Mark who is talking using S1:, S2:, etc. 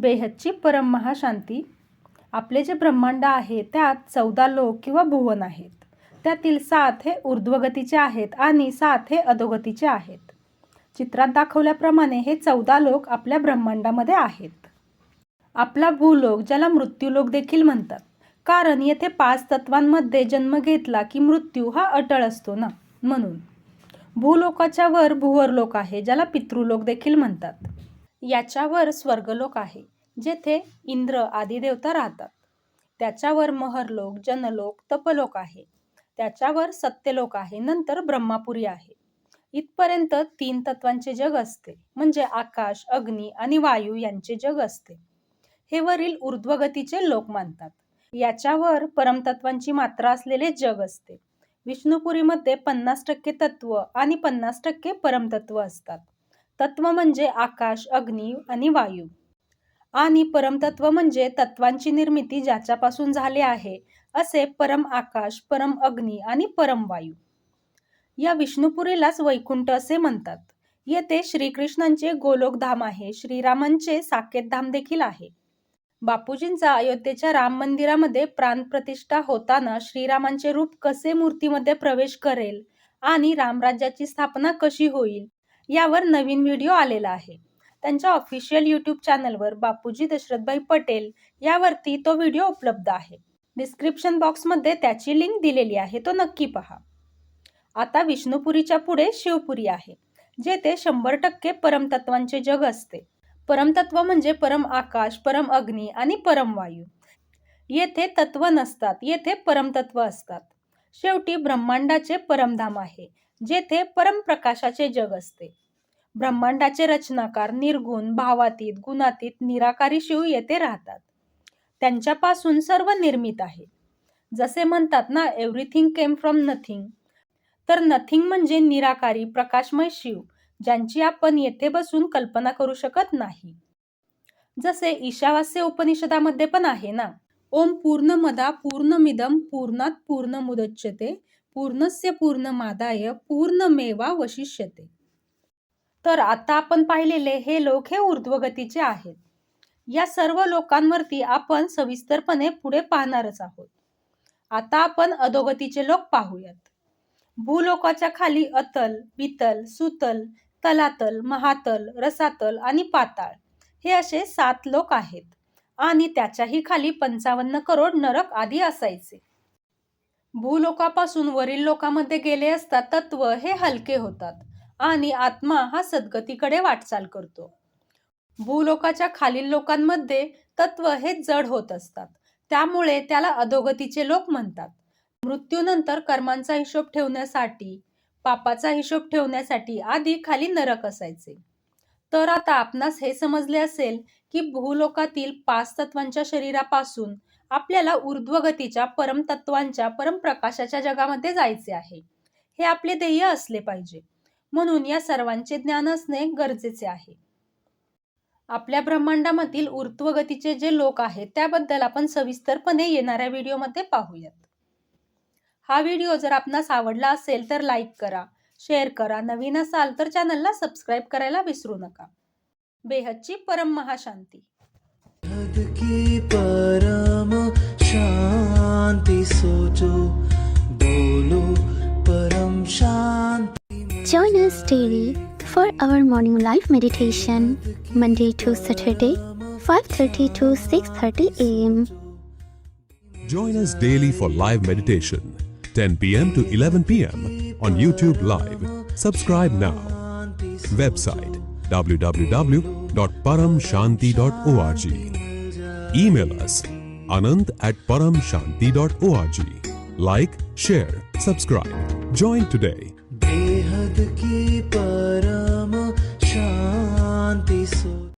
S1: बेहदची परम महाशांती आपले जे ब्रह्मांड आहे त्यात चौदा लोक किंवा भुवन आहेत. त्यातील सात हे ऊर्ध्वगतीचे आहेत आणि सात हे अधोगतीचे आहेत. चित्रात दाखवल्याप्रमाणे हे चौदा लोक आपल्या ब्रह्मांडामध्ये आहेत. आपला भूलोक ज्याला मृत्यूलोक देखील म्हणतात. कारण येथे पाच तत्वांमध्ये जन्म घेतला की मृत्यू हा अटळ असतो ना? म्हणून. भूलोकाच्या वर भुवरलोक आहे ज्याला पितृलोक देखील म्हणतात. याच्यावर स्वर्गलोक आहे जेथे इंद्र आदी देवता राहतात. त्याच्यावर महरलोक जनलोक तपलोक आहे. त्याच्यावर सत्यलोक आहे नंतर ब्रह्मापुरी आहे. इथपर्यंत तीन तत्वांचे जग असते म्हणजे आकाश अग्नी आणि वायू यांचे जग असते. हे वरील ऊर्ध्वगतीचे लोक मानतात. याच्यावर परमतत्वांची मात्रा असलेले जग असते. विष्णुपुरीमध्ये पन्नास टक्के तत्व आणि पन्नास टक्के परमतत्व असतात. तत्व म्हणजे आकाश अग्नी आणि वायू. आणि परमतत्व म्हणजे तत्वांची निर्मिती ज्याच्यापासून झाली आहे असे परम आकाश परम अग्नी आणि परम वायू. या विष्णुपुरीलाच वैकुंठ असे म्हणतात. येथे श्रीकृष्णांचे गोलोकधाम आहे श्रीरामांचे साकेत धाम देखील आहे. बापूजींचा अयोध्येच्या राम मंदिरामध्ये प्राणप्रतिष्ठा होताना श्रीरामांचे रूप कसे मूर्तीमध्ये प्रवेश करेल आणि रामराज्याची स्थापना कशी होईल यावर नवीन व्हिडिओ आलेला आहे. त्यांच्या ऑफिशियल यूट्यूब चॅनलवर बापूजी दशरथभाई पटेल यावरती तो व्हिडिओ उपलब्ध आहे. डिस्क्रिप्शन बॉक्समध्ये त्याची लिंक दिलेली आहे. तो नक्की पहा. आता विष्णुपुरीच्या पुढे शिवपुरी आहे जेथे शंभर टक्के परमतत्वांचे जग असते. परमतत्व म्हणजे परम आकाश परम अग्नी आणि परमवायू येथे तत्व नसतात येथे परमतत्व असतात. शेवटी ब्रह्मांडाचे परमधाम आहे जेथे परमप्रकाशाचे जग असते. ब्रह्मांडाचे रचनाकार निर्गुण भावातीत गुणातीत निराकारी शिव येथे राहतात. त्यांच्यापासून सर्व निर्मित आहे. जसे म्हणतात ना एव्हरीथिंग केम फ्रॉम नथिंग तर नथिंग म्हणजे निराकारी प्रकाशमय शिव ज्यांची आपण येथे बसून कल्पना करू शकत नाही. जसे ईशावास्य उपनिषदामध्ये पण आहे ना ओम पूर्णमदा पूर्णमिदम पूर्णात पूर्ण मुदच्यते पूर्णस्य पूर्णमादाय पूर्णमेवा वशिष्यते. तर आता आपण पाहिलेले हे लोक हे ऊर्ध्वगतीचे आहेत. या सर्व लोकांवरती आपण सविस्तरपणे पुढे पाहणारच आहोत. आता आपण अधोगतीचे लोक पाहूयात. भूलोकाच्या खाली अतल वितल सुतल तलातल महातल रसातल आणि पाताळ हे असे सात लोक आहेत. आणि त्याच्याही खाली पंचावन्न करोड नरक आधी असायचे. भूलोकापासून वरील लोकांमध्ये गेले असता तत्व हे हलके होतात आणि आत्मा हा सद्गतीकडे वाटचाल करतो. भूलोकाच्या खालील लोकांमध्ये तत्व हे जड होत असतात. त्यामुळे त्याला अधोगतीचे लोक म्हणतात. मृत्यूनंतर कर्मांचा हिशोब ठेवण्यासाठी पापाचा हिशोब ठेवण्यासाठी आधी खाली नरक असायचे. तर आता आपणास हे समजले असेल की भूलोकातील पाच तत्वांच्या शरीरापासून आपल्याला ऊर्ध्वगतीच्या परमतत्वांच्या परमप्रकाशाच्या जगामध्ये जायचे आहे. हे आपले ध्येय असले पाहिजे. म्हणून या सर्वांचे ज्ञान असणे गरजेचे आहे. आपल्या ब्रह्मांडामधील ऊर्ध्वगतीचे जे लोक आहेत त्याबद्दल आपण सविस्तरपणे येणाऱ्या व्हिडिओमध्ये पाहूयात. हा व्हिडिओ जर आपणास आवडला असेल तर लाईक करा. शेअर करा नवीन असाल तर चॅनलला सबस्क्राईब करायला विसरू नका बेहदची परम महाशांती
S2: हद की परम शांति सोचो बोलो परम शांति
S3: Join us daily for our morning live meditation, Monday to Saturday, 5:30 to 6:30 a.m.
S4: Join us daily for live meditation, 10 p.m. to 11 p.m. on YouTube Live. Subscribe now. Website www.paramshanti.org. Email us anand at paramshanti.org. Like, share, subscribe. Join today